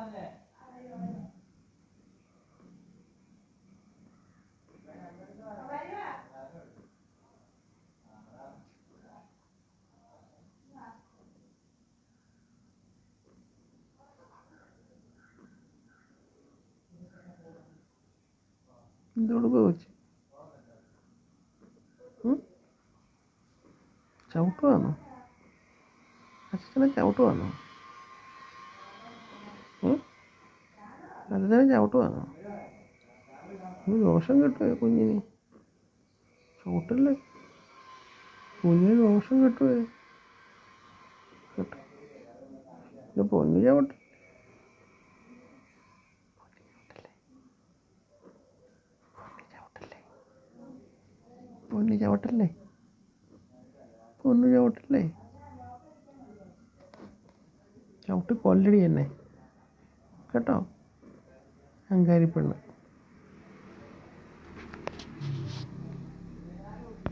പറഞ്ഞേ എന്തുകൊടുക്കുക വെച്ച് ചവിട്ടുവാന്നോ അച്ഛനെ ചവിട്ടുവാന്നോ അച്ഛനെ ചവിട്ടുവാണോ ഒരു ദോഷം കിട്ടുമോ കുഞ്ഞിന്? ചവിട്ടല്ലേ? കുഞ്ഞിന് ദോഷം കിട്ടുമോ കിട്ടും. ഇത് പൊന്നു ചവിട്ട്. പൊന്നു ചവിട്ടല്ലേ? പൊന്നു ചവിട്ടല്ലേ? ചവിട്ട് കൊല്ലടി എന്നെ. കേട്ടോ? അങ്കാരി പെണ്ണ്